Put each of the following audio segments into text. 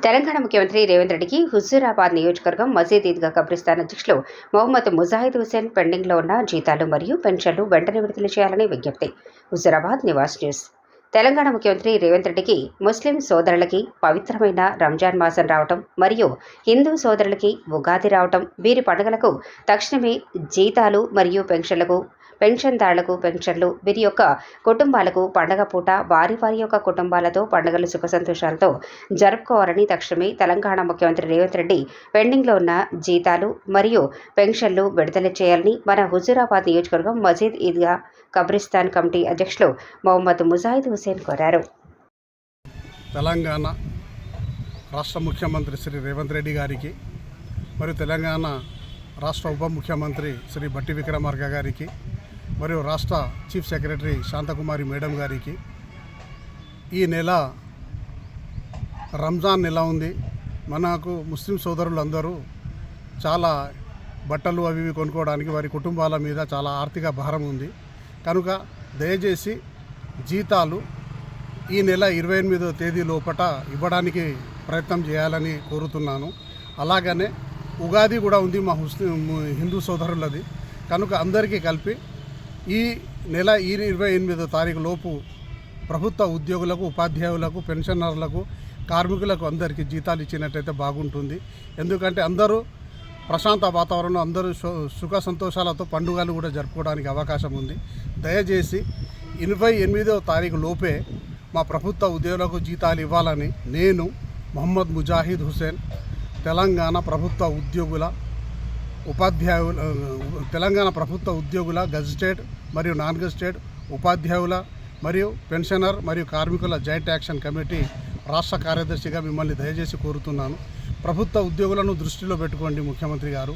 తెలంగాణ ముఖ్యమంత్రి రేవంత్ రెడ్డికి హుజూరాబాద్ నియోజకవర్గం మజీద్ ఈద్గా కబ్రిస్తాన్ అధ్యక్షులు మొహమ్మద్ ముజాహిద్ హుసేన్ పెండింగ్లో ఉన్న జీతాలు మరియు పెన్షన్లు వెంటనే విడుదల చేయాలని విజ్ఞప్తి. హుజూరాబాద్ నివాస్ న్యూస్. తెలంగాణ ముఖ్యమంత్రి రేవంత్ రెడ్డికి ముస్లిం సోదరులకి పవిత్రమైన రంజాన్ మాసం రావటం మరియు హిందూ సోదరులకి ఉగాది రావటం వీరి పండుగలకు తక్షణమే జీతాలు మరియు పెన్షన్లకు పెన్షన్దారులకు పెన్షన్లు వీరి యొక్క కుటుంబాలకు పండగ పూట వారి వారి యొక్క కుటుంబాలతో పండుగలు సుఖ సంతోషాలతో జరుపుకోవాలని తక్షణమే తెలంగాణ ముఖ్యమంత్రి రేవంత్ రెడ్డి పెండింగ్లో ఉన్న జీతాలు మరియు పెన్షన్లు విడుదల చేయాలని మన హుజూరాబాద్ నియోజకవర్గం మజీద్ ఈద్గా కబ్రిస్తాన్ కమిటీ అధ్యక్షులు మొహమ్మద్ ముజాహిద్ హుసేన్ కోరారు. తెలంగాణ రాష్ట్ర ముఖ్యమంత్రి శ్రీ రేవంత్ రెడ్డి గారికి మరియు తెలంగాణ రాష్ట్ర ఉప ముఖ్యమంత్రి శ్రీ బట్టి విక్రమార్క గారికి మరియు రాష్ట్ర చీఫ్ సెక్రటరీ శాంతకుమారి మేడం గారికి. ఈ నెల రంజాన్ నెల ఉంది. మనకు ముస్లిం సోదరులందరూ చాలా బట్టలు అవి ఇవి కొనుక్కోవడానికి వారి కుటుంబాల మీద చాలా ఆర్థిక భారం ఉంది. కనుక దయచేసి జీతాలు ఈ నెల ఇరవై ఎనిమిదో తేదీ లోపట ఇవ్వడానికి ప్రయత్నం చేయాలని కోరుతున్నాను. అలాగనే ఉగాది కూడా ఉంది మా ముస్లిం హిందూ సోదరులది. కనుక అందరికీ కలిపి ఈ నెల ఈ ఇరవై ఎనిమిదో తారీఖు లోపు ప్రభుత్వ ఉద్యోగులకు ఉపాధ్యాయులకు పెన్షనర్లకు కార్మికులకు అందరికీ జీతాలు ఇచ్చినట్టయితే బాగుంటుంది. ఎందుకంటే అందరూ ప్రశాంత వాతావరణం అందరూ సుఖ సంతోషాలతో పండుగలు కూడా జరుపుకోవడానికి అవకాశం ఉంది. దయచేసి ఇరవై ఎనిమిదవ తారీఖు లోపే మా ప్రభుత్వ ఉద్యోగులకు జీతాలు ఇవ్వాలని నేను మొహమ్మద్ ముజాహిద్ హుసేన్ తెలంగాణ ప్రభుత్వ ఉద్యోగుల ఉపాధ్యాయుల తెలంగాణ ప్రభుత్వ ఉద్యోగుల గజిటెడ్ మరియు నాన్ గజిటెడ్ ఉపాధ్యాయుల మరియు పెన్షనర్ మరియు కార్మికుల జాయింట్ యాక్షన్ కమిటీ రాష్ట్ర కార్యదర్శిగా మిమ్మల్ని దయచేసి కోరుతున్నాను. ప్రభుత్వ ఉద్యోగులను దృష్టిలో పెట్టుకోండి ముఖ్యమంత్రి గారు.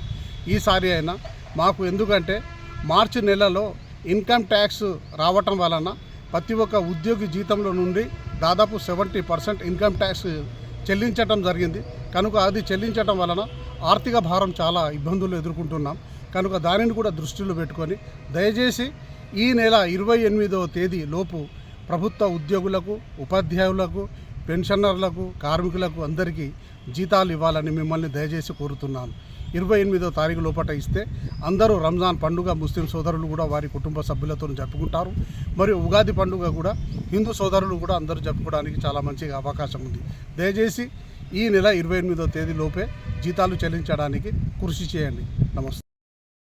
ఈసారి అయినా మాకు ఎందుకంటే మార్చి నెలలో ఇన్కమ్ ట్యాక్స్ రావటం వలన ప్రతి ఒక్క ఉద్యోగి జీతంలో నుండి దాదాపు సెవెంటీ పర్సెంట్ ఇన్కమ్ ట్యాక్స్ చెల్లించటం జరిగింది. కనుక అది చెల్లించటం వలన ఆర్థిక భారం చాలా ఇబ్బందులు ఎదుర్కొంటున్నాం. కనుక దానిని కూడా దృష్టిలో పెట్టుకొని దయచేసి ఈ నెల ఇరవై ఎనిమిదవ తేదీ లోపు ప్రభుత్వ ఉద్యోగులకు ఉపాధ్యాయులకు పెన్షనర్లకు కార్మికులకు అందరికీ జీతాలు ఇవ్వాలని మిమ్మల్ని దయచేసి కోరుతున్నాను. ఇరవై ఎనిమిదో తారీఖు లోపల ఇస్తే అందరూ రంజాన్ పండుగ ముస్లిం సోదరులు కూడా వారి కుటుంబ సభ్యులతో జరుపుకుంటారు. మరియు ఉగాది పండుగ కూడా హిందూ సోదరులు కూడా అందరూ జరుపుకోవడానికి చాలా మంచిగా అవకాశం ఉంది. దయచేసి ఈ నెల ఇరవై ఎనిమిదో తేదీ లోపే జీతాలు చెల్లించడానికి కృషి చేయండి. నమస్తే.